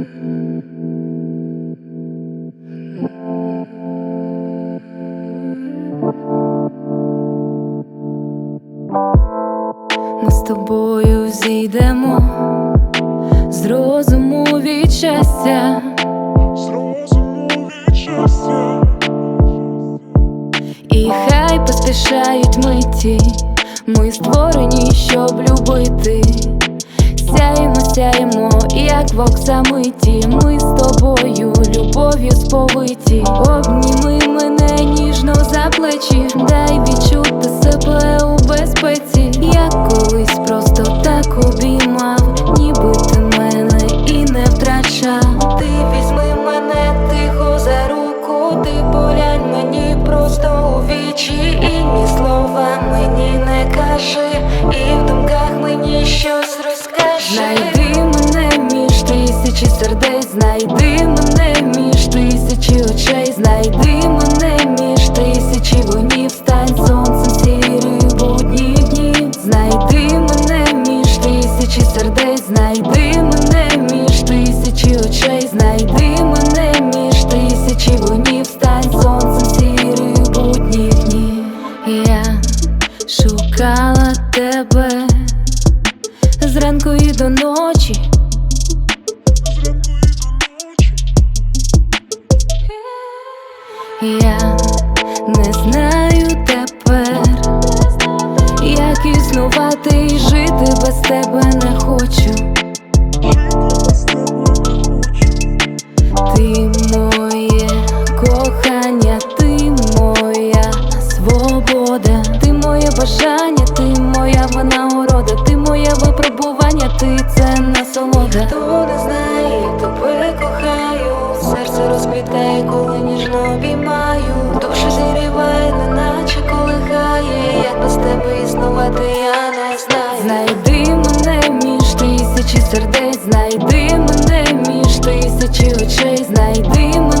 Ми з тобою зійдемо з розуму від щастя, Зрозуму від щастя, і хай поспішають миті, ми створені, щоб любити. Сяємо, сяємо, як в оксамиті Ми з тобою любов'ю сповиті Обніми мене ніжно за плечі, дай відчути себе у безпеці. Я колись просто так обіймав, ніби ти мене і не втрачав. Ти візьми мене тихо за руку, ти поглянь мені просто у вічі, і ні слова мені не кажи, і в думках мені щось розкажи. Зранку і до ночі. Я не знаю тепер, як існувати і жити без тебе ти це насолода. Хто не знає, як тебе кохаю, серце розквітає, коли ніжно обіймаю, душа зіріває, неначе колихає, як без тебе існувати, я не знаю. Знайди мене між тисячі сердець, знайди мене між тисячі очей, знайди мене.